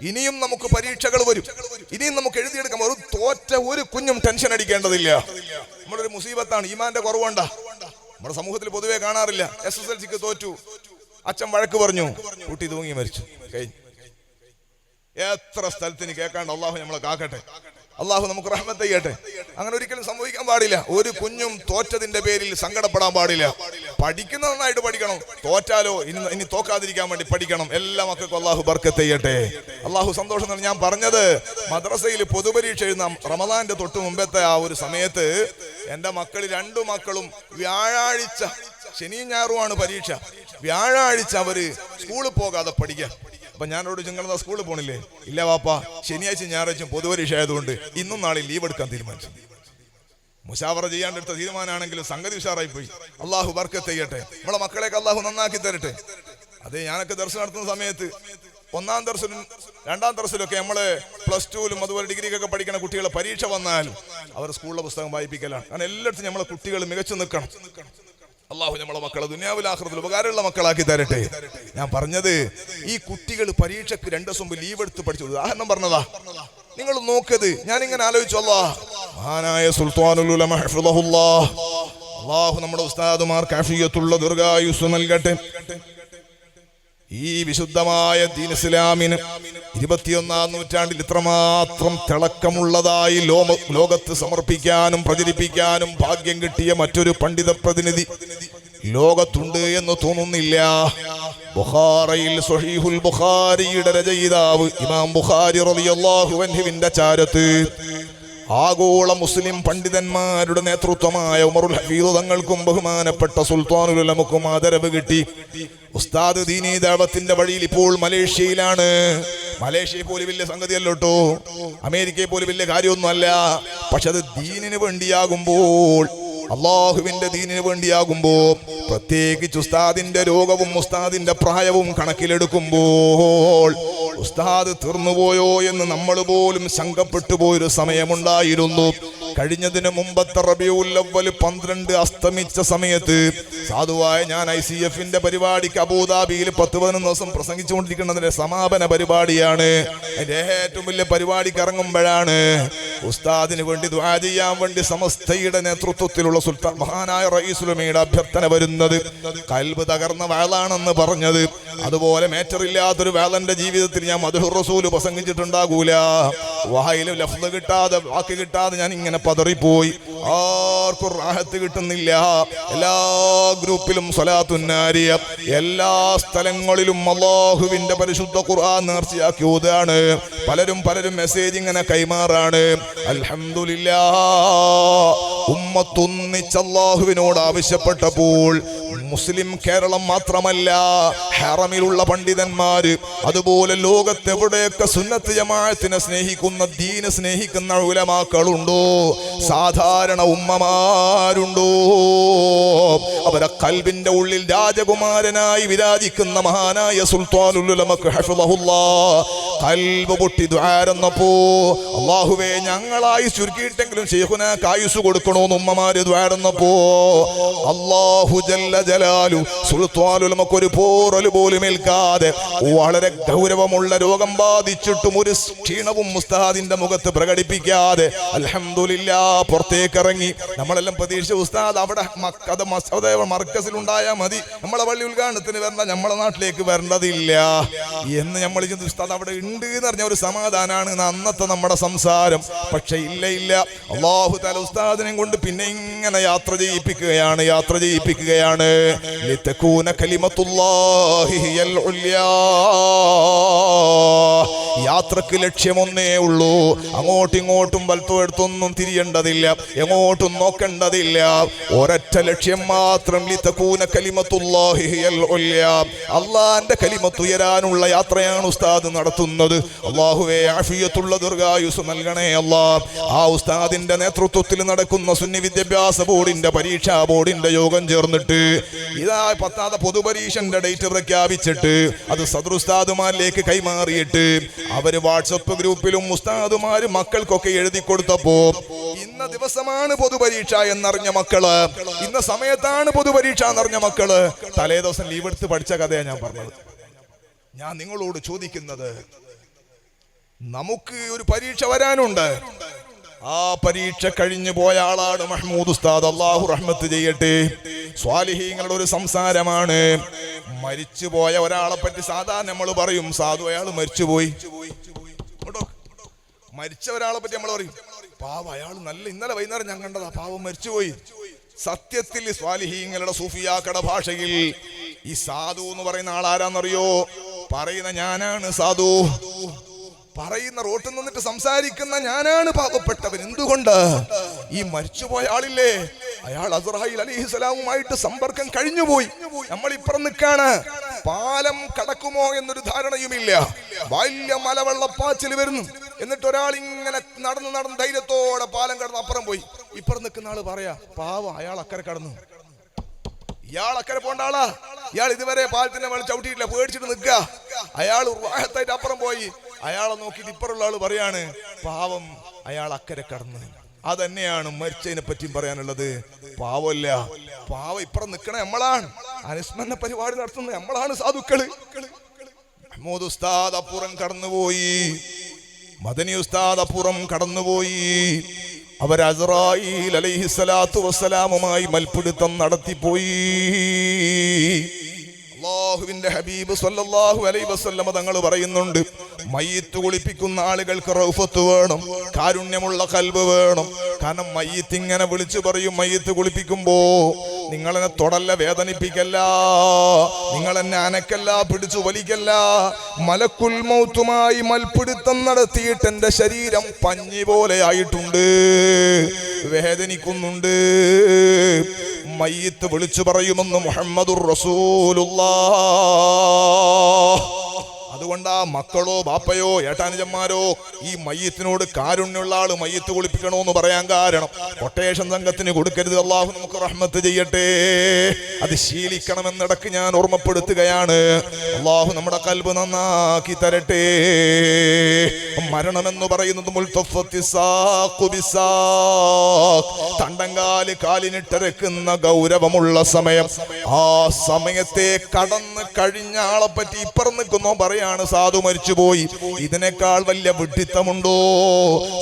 ഇനിയും നമുക്ക് പരീക്ഷകൾ വരും. ഇനിയും നമുക്ക് എഴുതിയെടുക്കാം. ഒരു തോറ്റ ഒരു കുഞ്ഞും ടെൻഷൻ അടിക്കേണ്ടതില്ല. നമ്മളൊരു മുസീബത്താണ്. ഈമാന്റെ കുറവുണ്ട നമ്മുടെ സമൂഹത്തിൽ പൊതുവെ കാണാറില്ല. എസ് എസ് എൽ സിക്ക് തോറ്റു. അച്ഛൻ വഴക്ക് പറഞ്ഞു. കുട്ടി തൂങ്ങി മരിച്ചു. കഴിഞ്ഞു. എത്ര സ്ഥലത്തിന് കേൾക്കാണ്ട് അള്ളാഹു നമ്മളെ കാക്കട്ടെ. അള്ളാഹു നമുക്ക് റഹ്മത്ത് ചെയ്യട്ടെ അങ്ങനെ ഒരിക്കലും സംഭവിക്കാൻ പാടില്ല. ഒരു കുഞ്ഞും തോറ്റതിന്റെ പേരിൽ സങ്കടപ്പെടാൻ പാടില്ല. പഠിക്കുന്ന നന്നായിട്ട് പഠിക്കണം. തോറ്റാലോ ഇനി ഇനി തോക്കാതിരിക്കാൻ വേണ്ടി പഠിക്കണം. എല്ലാ മക്കൾക്കും അള്ളാഹു ബർക്കത്ത് ചെയ്യട്ടെ അള്ളാഹു സന്തോഷം ഞാൻ പറഞ്ഞത് മദ്രസയിൽ പൊതുപരീക്ഷ എഴുതാം റമദാന്റെ തൊട്ട് മുമ്പത്തെ ആ ഒരു സമയത്ത് എന്റെ മക്കൾ രണ്ടു മക്കളും വ്യാഴാഴ്ച ശനിയും ഞായറുമാണ് പരീക്ഷ. വ്യാഴാഴ്ച അവർ സ്കൂളിൽ പോകാതെ പഠിക്കാൻ അപ്പൊ ഞാനോട് നിങ്ങൾ സ്കൂളിൽ പോണില്ലേ? ഇല്ല വാപ്പ ശനിയാഴ്ച ഞായറാഴ്ച പൊതുപരീക്ഷ ആയതുകൊണ്ട് ഇന്നും നാളെ ലീവ് എടുക്കാൻ തീരുമാനിച്ചു. മുഷാവറ ചെയ്യാണ്ടെടുത്ത തീരുമാനമാണെങ്കിലും സംഗതി ഉഷാറായി പോയി അള്ളാഹു ബർക്കത്ത് ചെയ്യട്ടെ. നമ്മളെ മക്കളെയൊക്കെ അള്ളാഹു നന്നാക്കി തരട്ടെ. അതെ ഞാനൊക്കെ ദർശനം നടത്തുന്ന സമയത്ത് ഒന്നാം ദർശനം രണ്ടാം ദർശനമൊക്കെ നമ്മൾ പ്ലസ് ടുവിലും അതുപോലെ ഡിഗ്രിക്കൊക്കെ പഠിക്കുന്ന കുട്ടികളെ പരീക്ഷ വന്നാലും അവർ സ്കൂളിലെ പുസ്തകം വായിപ്പിക്കലാണ്. കാരണം എല്ലായിടത്തും നമ്മളെ കുട്ടികൾ മികച്ചു നിൽക്കണം. അള്ളാഹു നമ്മളെ മക്കളെ ദുനിയാവിലാഹൃത്തിൽ ഉപകാരമുള്ള മക്കളാക്കി തരട്ടെ. ഞാൻ പറഞ്ഞത് ഈ കുട്ടികൾ പരീക്ഷക്ക് രണ്ടു ദിവസം ലീവ് എടുത്ത് പഠിച്ചു. ഉദാഹരണം പറഞ്ഞതാ. നിങ്ങൾ നോക്കത് ഞാൻ ഇങ്ങനെ ആലോചിച്ചു അല്ലാ മഹാനായ ഹഫിളഹുല്ലാഹ്. അള്ളാഹു നമ്മുടെ ഉസ്താദുമാർക്ക് അഫിയത്തുള്ള ദീർഘായുസ് നൽകട്ടെ. ഈ വിശുദ്ധമായ ദീൻ ഇസ്ലാമിന് ഇരുപത്തിയൊന്നാം നൂറ്റാണ്ടിൽ ഇത്രമാത്രം തിളക്കമുള്ളതായി ലോക ലോകത്ത് സമർപ്പിക്കാനും പ്രചരിപ്പിക്കാനും ഭാഗ്യം കിട്ടിയ മറ്റൊരു പണ്ഡിത പ്രതിനിധി ലോകത്തുണ്ട് എന്ന് തോന്നുന്നില്ല. ബുഖാറയിൽ സൊഹീഹുൽ ബുഖാരിയുടെ രചയിതാവ് ഇമാം ബുഖാരി റളിയല്ലാഹു അൻഹുവിന്റെ ചാരത്ത് ആഗോള മുസ്ലിം പണ്ഡിതന്മാരുടെ നേതൃത്വമായ ഉമറുൽ ഹഫീദ് തങ്ങൾക്കും ബഹുമാനപ്പെട്ട സുൽത്താനുൽ ഉലമക്കും ആദരവ് കിട്ടി. ഉസ്താദ് ദീനി ദാവത്തിന്റെ വഴിയിൽ ഇപ്പോൾ മലേഷ്യയിലാണ്. മലേഷ്യ പോലും വലിയ സംഗതിയല്ലോ കേട്ടോ. അമേരിക്കയെ പോലും വലിയ കാര്യമൊന്നുമല്ല. പക്ഷെ അത് ദീനിന് വേണ്ടിയാകുമ്പോൾ അള്ളാഹുവിന്റെ ദീനിന് വേണ്ടിയാകുമ്പോ പ്രത്യേകിച്ച് ഉസ്താദിന്റെ രോഗവും ഉസ്താദിന്റെ പ്രായവും കണക്കിലെടുക്കുമ്പോൾ ഉസ്താദ് തീർന്നുപോയോ എന്ന് നമ്മൾ പോലും ശങ്കപ്പെട്ടു പോയൊരു സമയമുണ്ടായിരുന്നു. കഴിഞ്ഞതിന് മുമ്പത്തെ റബിയുൽ അവ്വൽ പന്ത്രണ്ട് അസ്തമിച്ച സമയത്ത് സാധുവായ ഞാൻ ഐ സി എഫിന്റെ പരിപാടിക്ക് അബുദാബിയിൽ പത്ത് പതിനൊന്ന് ദിവസം പ്രസംഗിച്ചുകൊണ്ടിരിക്കുന്നതിന്റെ സമാപന പരിപാടിയാണ്. എന്റെ ഏറ്റവും വലിയ പരിപാടിക്ക് ഇറങ്ങുമ്പോഴാണ് ഉസ്താദിന് വേണ്ടി ദുആ ചെയ്യാൻ വേണ്ടി സമസ്തയുടെ നേതൃത്വത്തിലുള്ള സുൽത്താൻ മഹാനായ റയീസുലമയുടെ അഭ്യർത്ഥന വരുന്നത്. കൽബ് തകർന്ന വേളാണെന്ന് പറഞ്ഞത്. അതുപോലെ മേറ്ററില്ലാത്തൊരു വേളന്റെ ജീവിതത്തിൽ ഞാൻ മധുർ റസൂൽ പ്രസംഗിച്ചിട്ടുണ്ടാകൂല. വായിലും ലഫ്ത് കിട്ടാതെ വാക്ക് കിട്ടാതെ ഞാൻ ഇങ്ങനെ പതറിപ്പോയി. ആർക്കും റാഹത്ത് കിട്ടുന്നില്ല. എല്ലാ ഗ്രൂപ്പിലും സ്വലാത്തുന്നാരിയ എല്ലാ സ്ഥലങ്ങളിലും അള്ളാഹുവിന്റെ പരിശുദ്ധ ഖുർആൻ നേർച്ചയാക്കി പലരും പലരും മെസ്സേജ് ഇങ്ങനെ കൈമാറാണ്. അൽഹംദുലില്ലാ ഉമ്മത്തൊന്നിച്ച് അള്ളാഹുവിനോട് ആവശ്യപ്പെട്ടപ്പോൾ മുസ്ലിം കേരളം മാത്രമല്ല ഹറമിലുള്ള പണ്ഡിതന്മാര് അതുപോലെ ലോകത്തെവിടെയൊക്കെ സുന്നത്ത് ജമാഅത്തിനെ സ്നേഹിക്കുന്ന ദീന സ്നേഹിക്കുന്ന ഉലമാക്കളുണ്ടോ? സാധാരണ ഉമ്മമാരുണ്ടോ? അവരെ കൽബിന്റെ ഉള്ളിൽ രാജകുമാരനായി വിരാജിക്കുന്ന മഹാനായ സുൽത്താനുലമക്ക് കൽബ് പൊട്ടി ദ്വാരന്നപ്പോ അള്ളാഹുവേ ഞങ്ങളായി ചുരുക്കിയിട്ടെങ്കിലും ശേഖുന കായുസ് കൊടുക്കണോന്ന് ഉമ്മമാര് വേടുന്നപ്പോ അള്ളാഹു ജല്ല ജലാലു സുൽത്താനുലമക്ക് ഒരു പോറൽ പോലും ഏൽക്കാതെ വളരെ ഗൗരവമുള്ള രോഗം ബാധിച്ചിട്ടും ഒരു ക്ഷീണവും ഉസ്താദിന്റെ മുഖത്ത് പ്രകടിപ്പിക്കാതെ അലഹമില്ല പുറത്തേക്ക് ഇറങ്ങി നമ്മളെല്ലാം പ്രതീക്ഷിച്ച ഉസ്താദ് അവിടെ മക്കത് മർക്കസിൽ ഉണ്ടായാൽ മതി. നമ്മളെ പള്ളി ഉദ്ഘാടനത്തിന് വരണ്ട നമ്മളെ നാട്ടിലേക്ക് വരേണ്ടതില്ല. എന്ന് നമ്മൾ ഉസ്താദ് അവിടെ ഉണ്ട് എന്ന് പറഞ്ഞ ഒരു സമാധാനാണ് അന്നത്തെ നമ്മുടെ സംസാരം. പക്ഷെ ഇല്ല ഇല്ല. അള്ളാഹു തല ഉസ്താദിനെ കൊണ്ട് പിന്നെ ഇങ്ങനെ യാത്ര ചെയ്യിപ്പിക്കുകയാണ് യാത്ര ചെയ്യിപ്പിക്കുകയാണ് ഉല്യാ. യാത്രയ്ക്ക് ലക്ഷ്യമൊന്നേ ഉള്ളൂ. അങ്ങോട്ടും ഇങ്ങോട്ടും വലത്തുവെടുത്തൊന്നും തിരിയേണ്ടതില്ല. എങ്ങോട്ടും നോക്കേണ്ടതില്ല. ഒരൊറ്റ ലക്ഷ്യം മാത്രം. ഉല്യാ. അള്ളാന്റെ കലിമത്തുയരാനുള്ള യാത്രയാണ് ഉസ്താദ് നടത്തുന്നത്. അള്ളാഹുവേ ആഫിയത്തുള്ള ദീർഘായുസ് നൽകണേ അല്ലാ ആ ഉസ്താദിന്റെ നേതൃത്വത്തിൽ നടക്കുന്ന സുന്നി വിദ്യാഭ്യാസ ബോർഡിന്റെ പരീക്ഷാ ബോർഡിന്റെ യോഗം ചേർന്നിട്ട് ഇതാ പത്താതെ പൊതുപരീക്ഷന്റെ ഡേറ്റ് പ്രഖ്യാപിച്ചിട്ട് അത് സദൃസ്താദുമാരിലേക്ക് കൈമാറിയിട്ട് അവർ വാട്സപ്പ് ഗ്രൂപ്പിലും മുസ്താദുമാര് മക്കൾക്കൊക്കെ എഴുതി കൊടുത്തപ്പോ ഇന്ന ദിവസമാണ് പൊതുപരീക്ഷ എന്നറിഞ്ഞ മക്കൾ. ഇന്ന സമയത്താണ് പൊതുപരീക്ഷ എന്നറിഞ്ഞ മക്കൾ. തലേ ദിവസം ലീവ് എടുത്ത് പഠിച്ച കഥയാണ് ഞാൻ പറഞ്ഞത്. ഞാൻ നിങ്ങളോട് ചോദിക്കുന്നത് നമുക്ക് ഒരു പരീക്ഷ വരാനുണ്ട്. ആ പരീക്ഷ കഴിഞ്ഞു പോയ ആളാണ് മഹ്മൂദ് ഉസ്താദ്. അള്ളാഹു റഹ്മത്ത് ചെയ്യട്ടെ. സ്വാലിഹീങ്ങളുടെ ഒരു സംസാരമാണ്. മരിച്ചു പോയ ഒരാളെ പറ്റി സാധാരണ നമ്മൾ പറയും. സാധു അയാൾ മരിച്ചുപോയി. മരിച്ച ഒരാളെ പറ്റി നമ്മൾ പറയും. പാവ അയാൾ നല്ല ഇന്നലെ വൈകുന്നേരം ഞാൻ കണ്ടതാ. പാവം മരിച്ചുപോയി. സത്യത്തിൽ സ്വാലിഹീങ്ങളുടെ സൂഫിയാക്കട ഭാഷയിൽ ഈ സാധു എന്ന് പറയുന്ന ആളാരാന്നറിയോ പറയുന്ന ഞാനാണ് സാധു. പറയുന്ന റോട്ടിൽ നിന്നിട്ട് സംസാരിക്കുന്ന ഞാനാണ് പാവപ്പെട്ടവൻ. എന്തുകൊണ്ട്? ഈ മരിച്ചുപോയ ആളില്ലേ? അയാൾ അസറായിൽ അലിഹിസ്സലാമുമായിട്ട് സമ്പർക്കം കഴിഞ്ഞുപോയി. നമ്മൾ ഇപ്പുറം നിൽക്കാണ്. പാലം കടക്കുമോ എന്നൊരു ധാരണയുമില്ല. വലിയ മലവെള്ളപ്പാച്ചിൽ വരുന്നു. എന്നിട്ട് ഒരാൾ ഇങ്ങനെ നടന്ന് നടന്ന് ധൈര്യത്തോടെ പാലം കടന്ന് അപ്പുറം പോയി. ഇപ്പുറം നിൽക്കുന്ന ആൾ പറയാ പാവം അയാൾ അക്കരെ കടന്നു. ഇയാൾ അക്കരെ പോണ്ട ആളാ. ഇയാൾ ഇതുവരെ പാലത്തിന്റെ മേളിൽ ചവിട്ടിയിട്ടില്ല പേടിച്ചിട്ട് നിൽക്കുക. അയാൾ ഉർവാഹത്തായിട്ട് അപ്പുറം പോയി. അയാളെ നോക്കിയിട്ട് ഇപ്പറുള്ള ആൾ പറയാണ് പാവം അയാൾ അക്കരെ കടന്നു. അതന്നെയാണ് മരിച്ചതിനെ പറ്റിയും പറയാനുള്ളത്. പാവല്ല പാവം ഇപ്പുറം നിൽക്കണ നമ്മളാണ്. അനുസ്മരണ പരിപാടി നടത്തുന്നത് നമ്മളാണ് സാധുക്കൾ. മഹ്മൂദ് ഉസ്താദ് അപ്പുറം കടന്നുപോയി. മദനി ഉസ്താദ് അപ്പുറം കടന്നുപോയി. അവർ അസ്രായിൽ അലൈഹിസ്സലാത്തു വസ്സലാമുമായി മൽപ്പിടുത്തം നടത്തിപ്പോയി. അള്ളാഹുവിന്റെ ഹബീബ് സല്ലല്ലാഹു അലൈ വസല്ലമ തങ്ങൾ പറയുന്നുണ്ട് മയ്യത്ത് കുളിപ്പിക്കുന്ന ആളുകൾക്ക് റൗഫത്ത് വേണം കാരുണ്യമുള്ള കൽവ് വേണം. കാരണം മയ്യത്ത് ഇങ്ങനെ വിളിച്ചു പറയും മയ്യത്ത് കുളിപ്പിക്കുമ്പോ നിങ്ങളെന്നെ തൊടല്ല വേദനിപ്പിക്കല്ല. നിങ്ങൾ എന്നെ അനക്കല്ല പിടിച്ചു വലിക്കല്ല. മലക്കുൽ മൗത്തുമായി മൽപ്പിടുത്തം നടത്തിയിട്ട് എന്റെ ശരീരം പഞ്ഞി പോലെ ആയിട്ടുണ്ട്. വേദനിക്കുന്നുണ്ട്. മയ്യത്ത് വിളിച്ചു പറയുമെന്ന് മുഹമ്മദുർ റസൂലുള്ളാ. അതുകൊണ്ട് മക്കളോ ബാപ്പയോ ഏട്ടാനുജന്മാരോ ഈ മയ്യത്തിനോട് കാരുണ്യമുള്ള ആൾ മയ്യത്ത് കുളിപ്പിക്കണോന്ന് പറയാൻ കാരണം. കൊട്ടേഷൻ സംഘത്തിന് കൊടുക്കരുത്. അള്ളാഹു നമുക്ക് റഹ്മത്ത് ചെയ്യട്ടെ. അത് ശീലിക്കണമെന്നിടക്ക് ഞാൻ ഓർമ്മപ്പെടുത്തുകയാണ്. അള്ളാഹു നമ്മുടെ കൽബ് നന്നാക്കി തരട്ടെ. മരണമെന്ന് പറയുന്നത്. തണ്ടങ്കാൽ കാലിനിട്ടിരക്കുന്ന ഗൗരവമുള്ള സമയം. ആ സമയത്തെ കടന്ന് കഴിഞ്ഞ ആളെ പറ്റി ഇപ്പുറം പറയാണ് സാധു മരിച്ചുപോയി. ഇതിനേക്കാൾ വലിയ വിഡിത്തമുണ്ടോ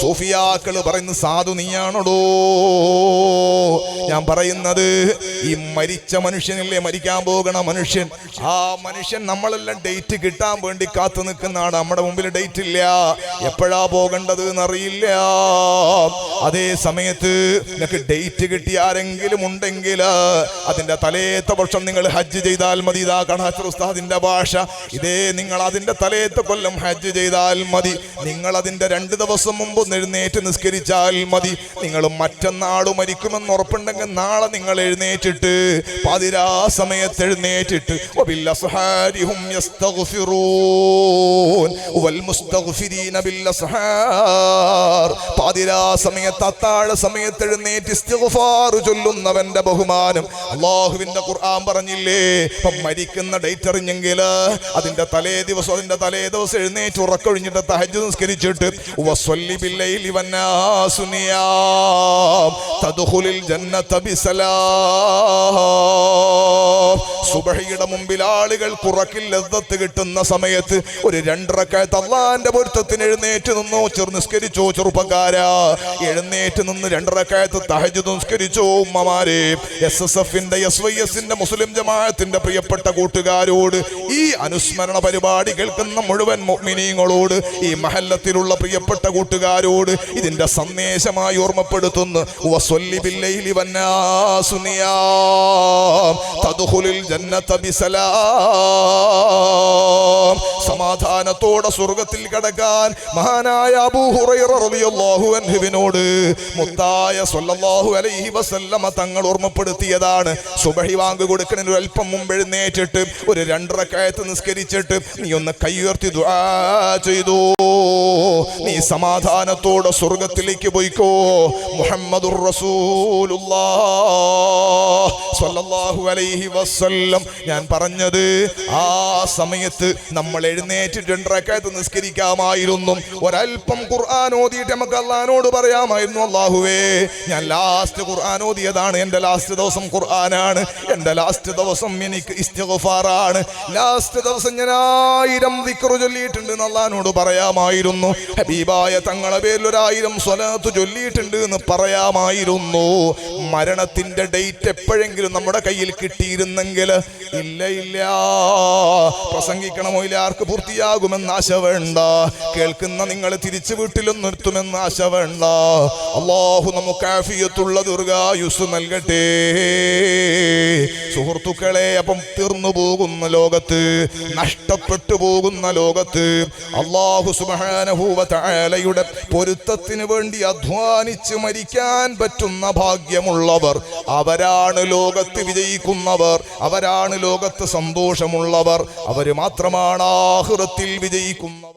സൂഫിയാക്കൾ പറയുന്ന സാധു നീയാണോടോ? ഞാൻ പറയുന്നത് ഈ മരിച്ച മനുഷ്യനല്ലേ മരിക്കാൻ പോകണ മനുഷ്യൻ. ആ മനുഷ്യൻ നമ്മളെല്ലാം ഡേറ്റ് കിട്ടാൻ വേണ്ടി കാത്തു നിൽക്കുന്നതാണ്. നമ്മുടെ മുമ്പിൽ ഡേറ്റ് ഇല്ല എപ്പോഴാ പോകേണ്ടത് എന്നറിയില്ല. അതേ സമയത്ത് നിനക്ക് ഡേറ്റ് കിട്ടി ആരെങ്കിലും ഉണ്ടെങ്കിൽ അതിന്റെ തലേത്ത വർഷം നിങ്ങൾ ഹജ്ജ് ചെയ്താൽ മതി. ഇതാ കണാച്ചർ ഉസ്താദിന്റെ ഭാഷ. ഇതേ നിങ്ങൾ അതിന്റെ തലേത്ത കൊല്ലം ഹജ്ജ് ചെയ്താൽ മതി. നിങ്ങൾ അതിന്റെ രണ്ട് ദിവസം മുമ്പ് എഴുന്നേറ്റ് നിസ്കരിച്ചാൽ മതി. നിങ്ങൾ മറ്റന്നാൾ മരിക്കുമെന്ന് ഉറപ്പുണ്ടെങ്കിൽ നാളെ നിങ്ങൾ എഴുന്നേറ്റിട്ട് പതിരാ സമയത്ത് എഴുന്നേറ്റിട്ട് പാതിരാ സമയത്ത് അത്താഴ സമയത്ത് എഴുന്നേറ്റ് ചൊല്ലുന്നവന്റെ ബഹുമാനം. അള്ളാഹുവിന്റെ ഖുർആൻ പറഞ്ഞില്ലേ മരിക്കുന്ന ഡേറ്റ് അറിഞ്ഞെങ്കിൽ അതിന്റെ തലേ ദിവസം അതിന്റെ തലേ ദിവസം എഴുന്നേറ്റ് ഉറക്കൊഴിഞ്ഞിട്ട് തഹജ് നിസ്കരിച്ചിട്ട് സുബഹിയുടെ മുമ്പിൽ ആളുകൾ കുറക്കിൽ ലദ്ദത്ത് കിട്ടുന്ന സമയത്ത് ഒരു രണ്ടരക്കായത്ത് അള്ളാന്റെ പൊരുത്തത്തിന് എഴുന്നേറ്റ് നിന്നോ. ചെറു നിസ്കരിച്ചോ ചെറുപ്പക്കാര എഴുന്നേറ്റ് നിന്ന് രണ്ടരക്കായത്ത് തഹജ് നിസ്കരിച്ചോ ഉമ്മമാരെ. എസ് എസ് എഫിന്റെ എസ് വൈ എസിന്റെ മുസ്ലിം ജമാഅത്തിന്റെ പ്രിയപ്പെട്ട കൂട്ടുകാരോട് ഈ അനുസ്മരണ പരിപാടി കേൾക്കുന്ന മുഴുവൻ മുഅ്മിനീങ്ങളോട് ഈ മഹല്ലത്തിലുള്ള പ്രിയപ്പെട്ട കൂട്ടുകാരോട് ഇതിന്റെ സന്ദേശമായി ഓർമ്മപ്പെടുത്തുന്നു. സമാധാനത്തോടെ സ്വർഗത്തിൽ കടക്കാൻ മഹാനായ അബൂ ഹുറൈറ റളിയല്ലാഹു അൻഹുവിനോട് മുത്തായ സൊല്ലാഹു അലൈഹി വസല്ലമ തങ്ങൾ ഓർമ്മപ്പെടുത്തിയതാണ്. സുബഹി വാങ്ക് ഒരു അല്പം മുമ്പ് എഴുന്നേറ്റിട്ട് ഒരു രണ്ടരക്കായത്ത് നിസ്കരിച്ചിട്ട് നീ ഒന്ന് കൈയുയർത്തി ദുആ ചെയ്തു. നീ സമാധാനത്തോടെ സ്വർഗത്തിലേക്ക് പോയിക്കോ. സ്വല്ലല്ലാഹു അലൈഹി വസല്ലം. ഞാൻ പറഞ്ഞത് ആ സമയത്ത് നമ്മൾ എഴുന്നേറ്റ് രണ്ടരക്കാലത്ത് നിസ്കരിക്കാമായിരുന്നു. ഒരൽപ്പം ഖുർആൻ ഓതിയിട്ട് നമുക്ക് അള്ളഹാനോട് പറയാമായിരുന്നു. അള്ളാഹുവേ ഞാൻ ലാസ്റ്റ് ഖുർആൻ ഓതിയതാണ്. എന്റെ ലാസ്റ്റ് ദിവസം ഖുർആനാണ്. എന്റെ ലാസ്റ്റ് ദിവസം എനിക്ക് ഇസ്തിഗ്ഫാറാണ്. ലാസ്റ്റ് ദിവസം ഞാൻ ആയിരം വിക്രു ചൊല്ലിയിട്ടുണ്ട് എന്ന് പറയാമായിരുന്നു. ഹബീബായ തങ്ങളെ പേരിൽ ഒരായിരം സ്വലാത്ത് ചൊല്ലിയിട്ടുണ്ട് എന്ന് പറയാമായിരുന്നു. മരണത്തിന്റെ ഡേറ്റ് എപ്പോഴെങ്കിലും നമ്മുടെ കയ്യിൽ കിട്ടിയിരുന്നെങ്കിൽ ഇല്ല ഇല്ല പ്രസംഗിക്കണമോ ഇല്ല ആർക്ക് പൂർത്തിയാകുമെന്ന് ആശ വേണ്ട. കേൾക്കുന്ന നിങ്ങൾ തിരിച്ചു വീട്ടിലും നിർത്തുമെന്ന് ആശ വേണ്ട. അള്ളാഹു നമുക്ക് ആഫിയത്തുള്ള ദുർഗായുസ് നൽകട്ടെ. സുഹൃത്തുക്കളെ അപ്പം തീർന്നു പോകുന്ന ലോകത്ത് നഷ്ടപ്പെട്ടു പോകുന്ന ലോകത്ത് അള്ളാഹു സുബാനഹൂവലയുടെ പൊരുത്തത്തിന് വേണ്ടി അധ്വാനിച്ച് മരിക്കാൻ പറ്റുന്ന ഭാഗ്യമുള്ളവർ അവരാണ് ലോകത്ത് വിജയിക്കുന്നവർ അവരാണ് ലോകത്ത് സന്തോഷമുള്ളവർ അവർ മാത്രമാണ് ആഹൃത്തിൽ വിജയിക്കുന്നവർ.